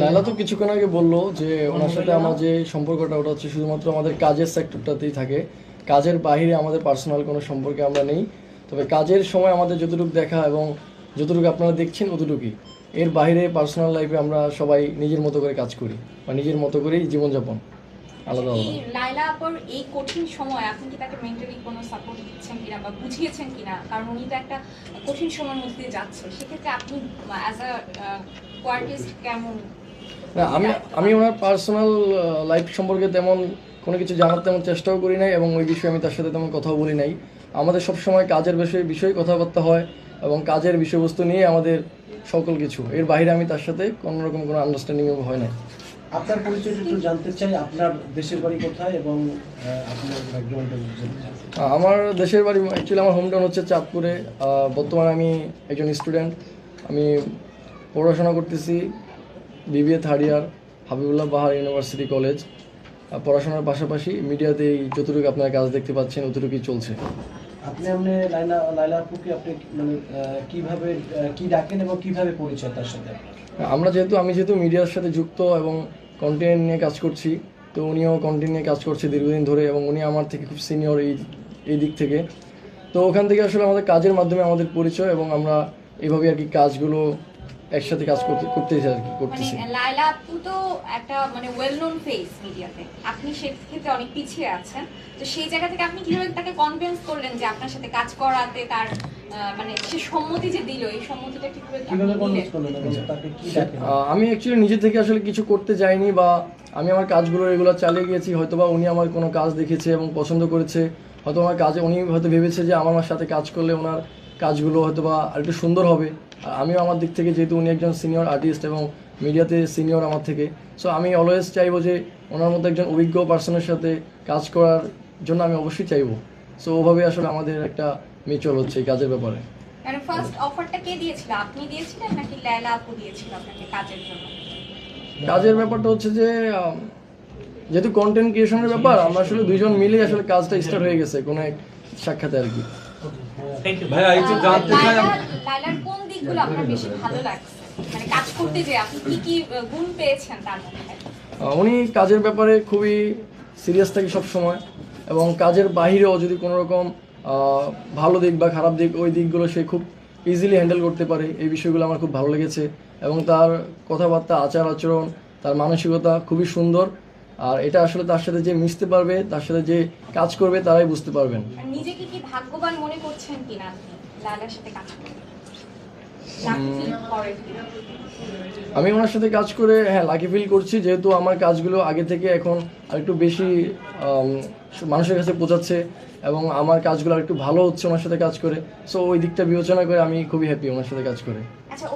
লাইলা তো কিছুক্ষণ আগে বলল যে ওনার সাথে আমার যে সম্পর্কটা, ওটা হচ্ছে শুধুমাত্র আমাদের কাজের সেক্টরটাতেই থাকে। কাজের বাইরে আমাদের পার্সোনাল কোনো সম্পর্কে আমরা নেই। তবে কাজের সময় আমাদের যতটুকু দেখা এবং যতটুকু আপনারা দেখছেন, অতটুকুই। এর বাইরে পার্সোনাল লাইফে আমরা সবাই নিজের মতো করে কাজ করি বা নিজের মতো করেই জীবনযাপন। আলাদা আলাদা। লাইলা এই কঠিন সময় আপনি কি তাকে মেন্টালি কোনো সাপোর্ট দিচ্ছেন কিনা বা বুঝিয়েছেন কিনা? কারণ উনি তো একটা কঠিন সময়ের মধ্যে যাচ্ছে সেক্ষেত্রে আপনি অ্যাজ আ কোয়ার্টিস্ট কেমন? না আমি আমি ওনার পার্সোনাল লাইফ সম্পর্কে তেমন কোনো কিছু জানার তেমন চেষ্টাও করি নাই এবং ওই বিষয়ে আমি তার সাথে তেমন কথাও বলি নাই। আমাদের সব সময় কাজের বিষয়ে বিষয়ে কথাবার্তা হয় এবং কাজের বিষয়বস্তু নিয়ে আমাদের সকল কিছু। এর বাইরে আমি তার সাথে কোনো রকম কোনো আন্ডারস্ট্যান্ডিং হয় না আপনার পরিচয় একটু জানতে চাই আপনার দেশের বাড়ি কোথায় এবং আপনার ব্যাকগ্রাউন্ডটা আমার দেশের বাড়ি অ্যাকচুয়ালি আমার হোম টাউন হচ্ছে চাঁদপুরে। বর্তমানে আমি একজন স্টুডেন্ট আমি পড়াশোনা করতেছি BBA third year Habibullah Bahar university college পড়াশোনার পাশাপাশি মিডিয়াতে এই যতটুকু আপনার কাজ দেখতে পাচ্ছেন অতটুকুই চলছে। আপনি আপনি লাইলা লাইলা আপুকে আপনি মানে কীভাবে কি ডাকেন এবং কীভাবে পরিচয় তার সাথে? আমরা যেহেতু আমি যেহেতু মিডিয়ার সাথে যুক্ত এবং কন্টেন্ট নিয়ে কাজ করছি তো উনিও কন্টেন্ট নিয়ে কাজ করছে দীর্ঘদিন ধরে এবং উনি আমার থেকে খুব সিনিয়র এই এই দিক থেকে। তো ওখান থেকে আসলে আমাদের কাজের মাধ্যমে আমাদের পরিচয় এবং আমরা এইভাবে আর কি কাজগুলো একসাথে কাজ করতে করতেছি আর কি মানে করতেছি। লাইলা আপু তো একটা মানে ওয়েল নোন ফেস মিডিয়াতে আপনি সেক্ষেত্রে অনেক পিছিয়ে আছেন। তো সেই জায়গা থেকে আপনি কীভাবে তাকে কনভিন্স করলেন যে আপনার সাথে কাজ করাতে তার মানে সে সম্মতি যে দিল এই সম্মতিটা কীভাবে আপনি কীভাবে কনভিন্স করলেন? এবং তাকে কি ডাকেন আমি অ্যাকচুয়ালি নিজে থেকে আসলে কিছু করতে যাইনি বা আমি আমার কাজগুলো রেগুলার চালিয়ে গিয়েছি। হয়তো বা উনি আমার কোনো কাজ দেখেছে এবং পছন্দ করেছে। হয়তো আমার কাজে উনি হয়তো ভেবেছে যে আমার সাথে কাজ করলে ওনার কাজগুলো হয়তো বা আরেকটু সুন্দর হবে। আমিও আমার দিক থেকে যেহেতু উনি একজন সিনিয়র আর্টিস্ট এবং মিডিয়াতে সিনিয়র আমার থেকে সো আমি অলওয়েজ চাইব যে ওনার মতো একজন অভিজ্ঞ পার্সনের সাথে কাজ করার জন্য আমি অবশ্যই চাইব। সো ওভাবে আসলে আমাদের একটা মিউচুয়াল হচ্ছে এই কাজের ব্যাপারে। মানে ফার্স্ট অফারটা কে দিয়েছিল? আপনি দিয়েছিলেন নাকি লাইলা আপু দিয়েছিল আপনাকে কাজের জন্য? কাজের ব্যাপারটা হচ্ছে যে যেহেতু কন্টেন্ট ক্রিয়েশনের ব্যাপার আমরা আসলে দুইজন মিলেই আসলে কাজটা স্টার্ট হয়ে গেছে কোনো এক সাক্ষাতে আর কি। ভাইয়া একটু জানতে চাই দিকগুলো আপনার বেশি ভালো লাগছে? মানে কাজ করতে যে আপনি কি কি গুণ পেয়েছেন তার মধ্যে? উনি কাজের ব্যাপারে খুবই সিরিয়াস থাকে সব সময় এবং কাজের বাহিরেও যদি কোনো রকম ভালো দিক বা খারাপ দিক ওই দিকগুলো সে খুব ইজিলি হ্যান্ডেল করতে পারে। এই বিষয়গুলো আমার খুব ভালো লেগেছে এবং তার কথাবার্তা আচার আচরণ তার মানসিকতা খুবই সুন্দর। আর এটা আসলে তার সাথে যে মিশতে পারবে তার সাথে যে কাজ করবে তারাই বুঝতে পারবেন। নিজেকে কি ভাগ্যবান মনে করছেন কিনা লাইলার সাথে কাজ করে Lucky feel করেন কিনা? আমি ওনার সাথে কাজ করে হ্যাঁ লাকি ফিল করছি যেহেতু আমার কাজগুলো আগে থেকে এখন আরেকটু বেশি আম, মানুষের কাছে পৌঁছাচ্ছে এবং আমার কাজগুলো আরেকটু ভালো হচ্ছে ওনার সাথে কাজ করে। সো ওই দিকটা বিবেচনা করে আমি খুবই হ্যাপি ওনার সাথে কাজ করে। আচ্ছা